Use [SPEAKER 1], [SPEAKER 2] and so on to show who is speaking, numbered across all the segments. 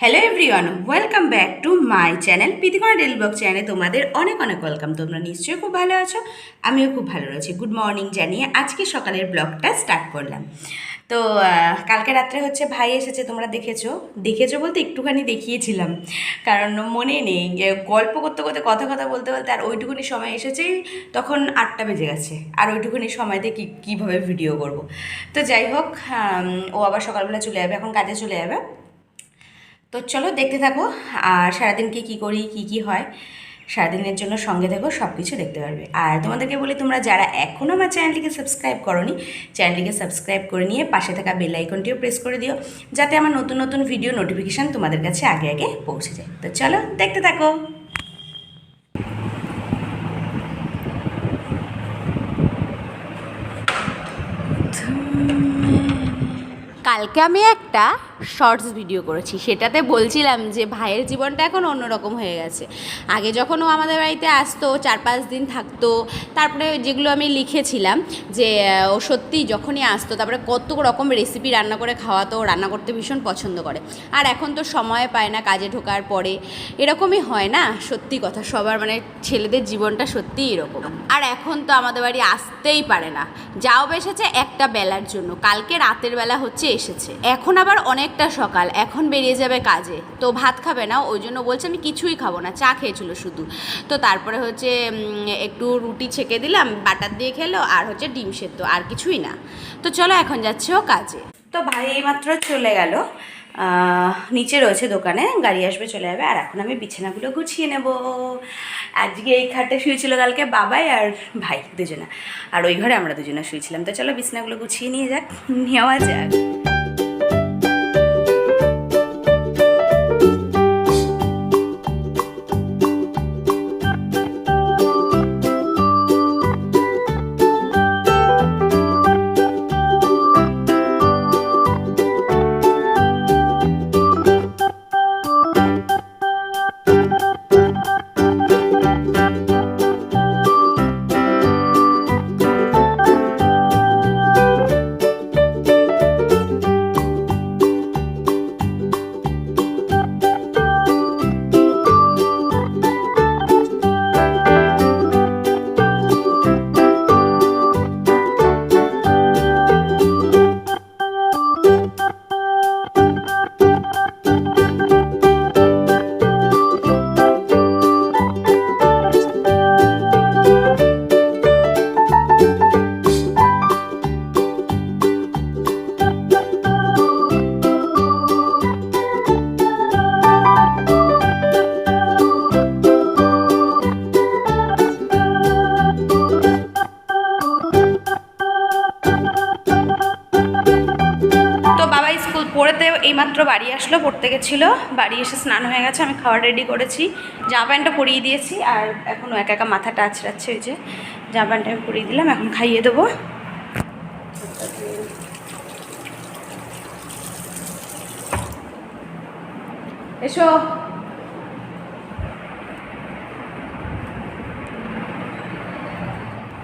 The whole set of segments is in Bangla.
[SPEAKER 1] Hello everyone welcome back to my channel পিতিকোনা ডেল ব্লগ চ্যানেলে তোমাদের অনেক অনেক ওয়েলকাম তোমরা নিশ্চয়ই খুব ভালো আছো, আমিও খুব ভালো রয়েছি। গুড মর্নিং জানিয়ে আজকে সকালের ব্লগটা স্টার্ট করলাম। তো কালকে রাত্রে হচ্ছে ভাই এসেছে, তোমরা দেখেছ? দেখেছ বলতে একটুখানি দেখিয়েছিলাম, কারণ মনে নেই। গল্প করতে করতে, কথা কথা বলতে বলতে আর ওইটুকুনি সময় এসেছেই তখন আটটা বেজে গেছে। আর ওইটুকুনি সময়তে কী, কীভাবে ভিডিও করব? তো যাই হোক ও আবার সকালবেলা চলে যাবে, এখন কাজে চলে যাবে। তো চলো দেখতে থাকো, আর সারাদিন কি কি করি, কি কি হয়, সারাদিনের জন্য সঙ্গে থাকো সব কিছু দেখতে পারবে। আর তোমাদেরকে বলি, তোমরা যারা এখনও আমার চ্যানেলটিকে সাবস্ক্রাইব করনি, চ্যানেলটিকে সাবস্ক্রাইব করে নিয়ে পাশে থাকা বেল আইকনটিও প্রেস করে দিও, যাতে আমার নতুন নতুন ভিডিও নোটিফিকেশান তোমাদের কাছে আগে আগে পৌঁছে যায়। তো চলো দেখতে থাকো। কালকে আমি একটা শর্টস ভিডিও করেছি। সেটাতে বলছিলাম যে, ভাইয়ের জীবনটা এখন অন্যরকম হয়ে গেছে। আগে যখন ও আমাদের বাড়িতে আসতো, চার পাঁচ দিন থাকতো, তারপরে যেগুলো আমি লিখেছিলাম যে ও সত্যি যখনই আসতো, তারপরে কত রকম রেসিপি রান্না করে খাওয়াতো রান্না করতে ভীষণ পছন্দ করে। আর এখন তো সময় পায় না কাজে ঢোকার পরে। এরকমই হয় না? সত্যি কথা, সবার মানে ছেলেদের জীবনটা সত্যিই এরকম। আর এখন তো আমাদের বাড়ি আসতেই পারে না। যাও বেসেছে একটা বেলার জন্য। কালকে রাতের বেলা হচ্ছে এসেছে। এখন আবার অনেকটা সকাল, এখন বেরিয়ে যাবে কাজে। তো ভাত খাবে না, ওই জন্য বলছে আমি কিছুই খাব না, চা খেয়েছিল শুধু। তো তারপরে হচ্ছে একটু রুটি ছেঁকে দিলাম, বাটার দিয়ে খেলো, আর হচ্ছে ডিম সেদ্ধ, আর কিছুই না। তো চলো এখন যাচ্ছে ও কাজে। তো ভাই এইমাত্র চলে গেল। নিচে রয়েছে দোকানে, গাড়ি আসবে চলে যাবে, আর এখন আমি বিছানাগুলো গুছিয়ে নেব। আজকে এই খাটে শুয়েছিল কালকে বাবাই আর ভাই দুজনা, আর ওই ঘরে আমরা দুজনে শুয়েছিলাম। তো চলো বিছানাগুলো গুছিয়ে নিয়ে যাক, নেওয়া যাক। বাড়ি আসলো, পড়তে গেছিল, বাড়ি এসে স্নান হয়ে গেছে, আমি খাবার রেডি করেছি। জামা প্যান্টটা পরিয়ে দিয়েছি, আর এখনও একা একা মাথাটা আছড়াচ্ছে ওই যে জামা প্যান্টটা আমি পরিয়ে দিলাম, এখন খাইয়ে দেবো। এসো।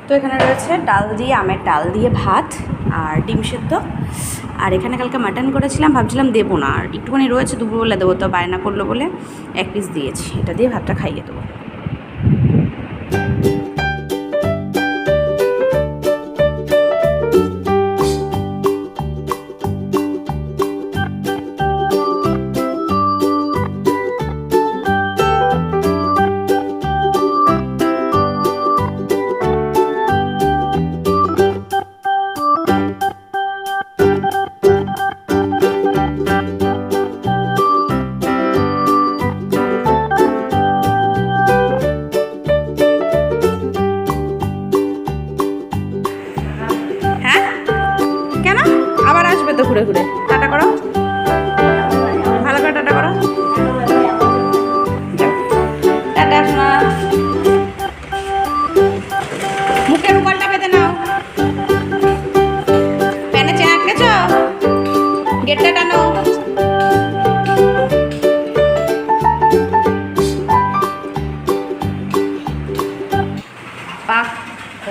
[SPEAKER 1] তো এখানে রয়েছে ডাল দিয়ে, আমের ডাল দিয়ে ভাত। আর ডিম সেদ্ধ। আর এখানে কালকে মাটন করেছিলাম, ভাবছিলাম দেবো না। আর একটুখানি রয়েছে, দুপুরবেলা দেবো, তো বায়না করল বলে এক পিস দিয়েছি। এটা দিয়ে ভাতটা খাইয়ে দেবো।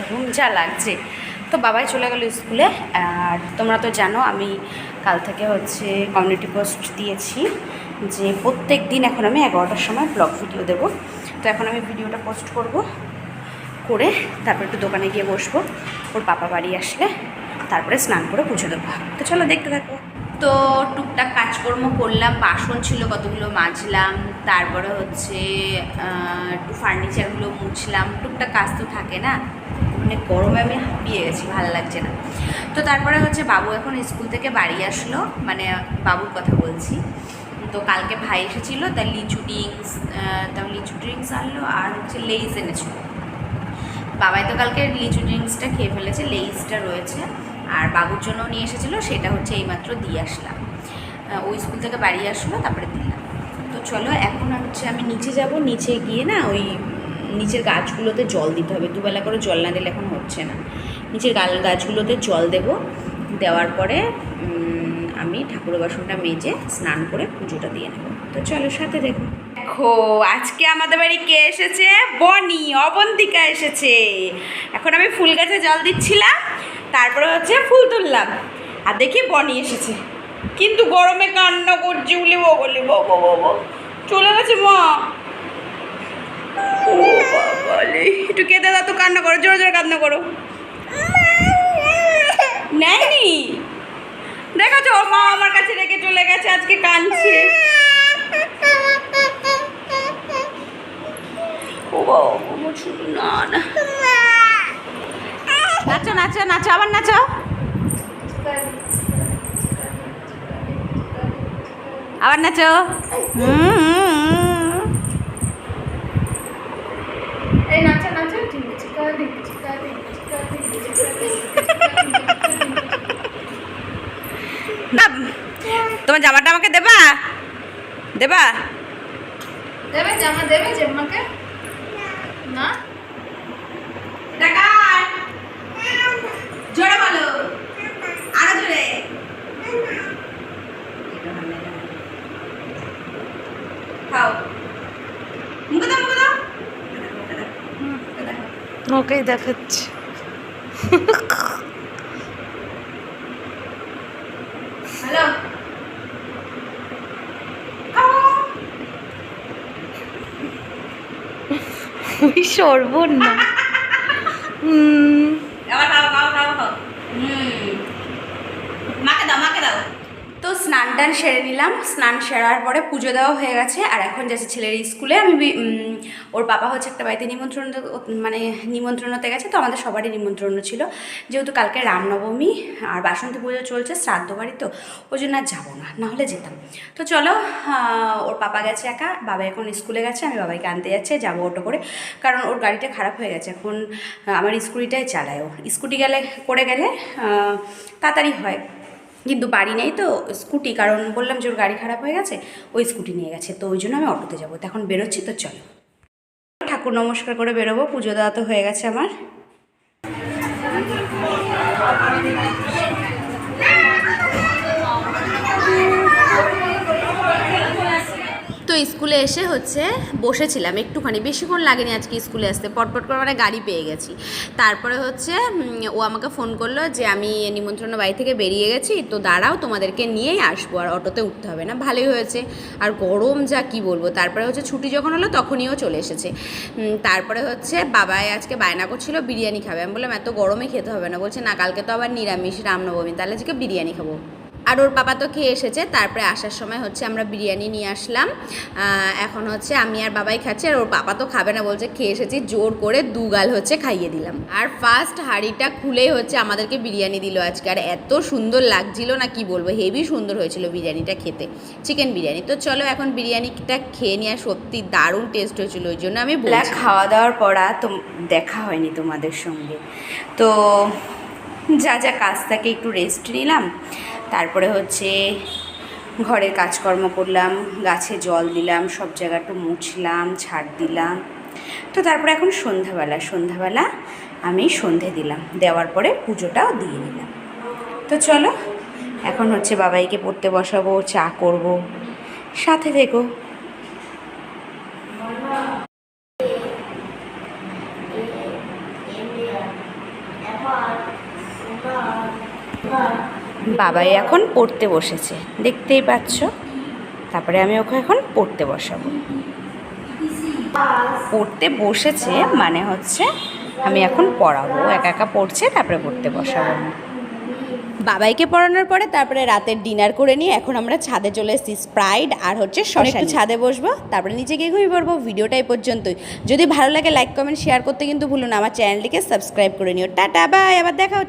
[SPEAKER 1] ঘুম যা লাগছে। তো বাবাই চলে গেল স্কুলে, আর তোমরা তো জানো আমি কাল থেকে হচ্ছে কমিউনিটি পোস্ট দিয়েছি যে প্রত্যেক দিন এখন আমি এগারোটার সময় ব্লগ ভিডিও দেবো। তো এখন আমি ভিডিওটা পোস্ট করব, করে তারপর একটু দোকানে গিয়ে বসবো। ওর পাপা বাড়ি আসলে তারপরে স্নান করে পুজো দেবো। তো চলো দেখতে থাকো। তো টুকটাক কাজকর্ম করলাম, বাসন ছিল, কতগুলো মাজলাম, তারপরে হচ্ছে একটু ফার্নিচারগুলো মুছলাম। টুকটাক কাজ তো থাকে না। মানে গরমে আমি হাঁপিয়ে গেছি, ভালো লাগছে না। তো তারপরে হচ্ছে বাবু এখন স্কুল থেকে বাড়ি আসলো মানে বাবুর কথা বলছি। তো কালকে ভাই এসেছিল তার লিচু ড্রিঙ্কস তার লিচু ড্রিঙ্কস আনলো আর হচ্ছে লেইস এনেছিল। বাবাই তো কালকে লিচু ড্রিঙ্কসটা খেয়ে ফেলেছে, লেইসটা রয়েছে। আর বাবুর জন্য নিয়ে এসেছিল, সেটা হচ্ছে এইমাত্র দিয়ে আসলাম। ওই স্কুল থেকে বাড়ি আসলো, তারপরে দিলাম। তো চলো, এখন হচ্ছে আমি নিচে যাব, নিচে গিয়ে না ওই নিচের গাছগুলোতে জল দিতে হবে। দুবেলা করে জল না দিলে এখন হচ্ছে না। নিচের গাল গাছগুলোতে জল দেব। দেওয়ার পরে আমি ঠাকুরের বাসনটা মেজে স্নান করে পুজোটা দিয়ে নেব। তো চলো সাথে দেখো। দেখো, আজকে আমাদের বাড়ি কে এসেছে? বনি, অবন্তিকা এসেছে। এখন আমি ফুল গাছে জল দিচ্ছিলাম, তারপরে হচ্ছে ফুল তুললাম। আর দেখি বনি এসেছে। কিন্তু গরমে কান্না করছে উলি বলি বাবা চলে গেছে মা। ও বাবালে একটু কেঁদে দাও তো, কান্না করো, জোরে জোরে কান্না করো। নেয়নি? দেখো ওর মা আমার কাছে রেখে চলে গেছে, আজকে কাঁদছে। ও না না। নাচো নাচো নাচো, আবার নাচো। আবার নাচো। হুম
[SPEAKER 2] এই নাচা নাচা ঠিক আছে কার দিক কার দিক কার দিক
[SPEAKER 1] তোমার জামাটা আমাকে দেবা? দেবা?
[SPEAKER 2] দেবে জামা দেবে জামাকে না
[SPEAKER 1] দেখার জোরে বলো আরও জোরে খাও মুখে দাও মুখে দাও
[SPEAKER 3] ওকেই দেখাচ্ছি। সর্বনা হুম
[SPEAKER 1] আবার খাও খাও খাও খাও হুম মাকে দাও মাকে দাও তো স্নান টান সেরে নিলাম। স্নান সেরার পরে পুজো দেওয়া হয়ে গেছে। আর এখন যাচ্ছে ছেলের স্কুলে। আমি ওর বাবা হচ্ছে একটা বাড়িতে নিমন্ত্রণ মানে নিমন্ত্রণতে গেছে, তো আমাদের সবারই নিমন্ত্রণ ছিল। যেহেতু কালকে রামনবমী আর বাসন্তী পুজো চলছে শ্রাদ্ধ বাড়ি, তো ওই জন্য আর যাব না নাহলে যেতাম। তো চলো ওর পাপা গেছে একা, বাবা এখন স্কুলে গেছে, আমি বাবাকে আনতে যাচ্ছে, যাব অটো করে। কারণ ওর গাড়িটা খারাপ হয়ে গেছে, এখন আমার স্কুটিটাই চালায় ও। স্কুটি গেলে, করে গেলে তাড়াতাড়ি হয়। কিন্তু বাড়ি নেই তো স্কুটি, কারণ বললাম যে ওর গাড়ি খারাপ হয়ে গেছে, ওই স্কুটি নিয়ে গেছে, তো ওই জন্য আমি অটোতে যাব। তো এখন বেরোচ্ছি, তো চলো। ঠাকুর নমস্কার করে বেরোবো, পুজো দেওয়া তো হয়ে গেছে আমার। স্কুলে এসে হচ্ছে বসেছিলাম। একটুখানি, বেশিক্ষণ লাগেনি আজকে স্কুলে আসতে। পটপট করে মানে গাড়ি পেয়ে গেছি। তারপরে হচ্ছে ও আমাকে ফোন করল যে, আমি নিমন্ত্রণ বাড়ি থেকে বেরিয়ে গেছি, তো দাঁড়াও, তোমাদেরকে নিয়েই আসব, আর অটোতে উঠতে হবে না। ভালোই হয়েছে। আর গরম যা, কি বলব? তারপরে হচ্ছে ছুটি যখন হলো তখনইও চলে এসেছে। তারপরে হচ্ছে বাবাই আজকে বায়না করছিল, বিরিয়ানি খাবে। আমি বললাম, এত গরমে খেতে হবে না। বলছে, না, কালকে তো আবার নিরামিষ, রামনবমী, তাহলে আজকে বিরিয়ানি খাব। আর ওর পাপা তো খেয়ে এসেছে তারপরে আসার সময় হচ্ছে আমরা বিরিয়ানি নিয়ে আসলাম। এখন হচ্ছে আমি আর বাবাই খাচ্ছি আর ওর পাপা তো খাবে না বলছে খেয়ে এসেছি জোর করে দু গাল হচ্ছে খাইয়ে দিলাম। আর ফার্স্ট হাঁড়িটা খুলেই হচ্ছে আমাদেরকে বিরিয়ানি দিল আজকে আর এত সুন্দর লাগছিল না কি বলব হেভি সুন্দর হয়েছিল বিরিয়ানিটা খেতে চিকেন বিরিয়ানি। তো চলো এখন বিরিয়ানিটা খেয়ে নিয়ে সত্যি দারুণ টেস্ট হয়েছিল ওই জন্য আমি খাওয়া দাওয়ার পর আর তো দেখা হয়নি তোমাদের সঙ্গে। তো যা যা কাজ থাকে একটু রেস্ট নিলাম। তারপরে হচ্ছে ঘরের কাজকর্ম করলাম, গাছে জল দিলাম, সব জায়গা একটু মুছলাম ছাড় দিলাম। তো তারপরে এখন সন্ধ্যাবেলা সন্ধ্যাবেলা আমি সন্ধে দিলাম, দেওয়ার পরে পুজোটাও দিয়ে নিলাম। তো চলো, এখন হচ্ছে বাবাইকে পড়তে বসাবো, চা করব, সাথে থেকো। বাবাই এখন পড়তে বসেছে। দেখতেই পাচ্ছ? তারপরে আমি ওকে এখন পড়তে বসাবো। পড়তে বসেছে মানে হচ্ছে আমি এখন পড়াবো। একা একা পড়ছে তারপরে পড়তে বসাবো বাবাইকে পড়ানোর পরে তারপরে রাতের ডিনার করে নিয়ে এখন আমরা ছাদে চলে এসেছি স্প্রাইড আর হচ্ছে একটু ছাদে বসবো তারপরে নিচে গিয়ে ঘুমিয়ে পড়ব। ভিডিওটা এই পর্যন্তই। যদি ভালো লাগে লাইক কমেন্ট শেয়ার করতে কিন্তু ভুলো না। আমার চ্যানেলটিকে সাবস্ক্রাইব করে নিও। টাটা বাই আবার দেখা হচ্ছে।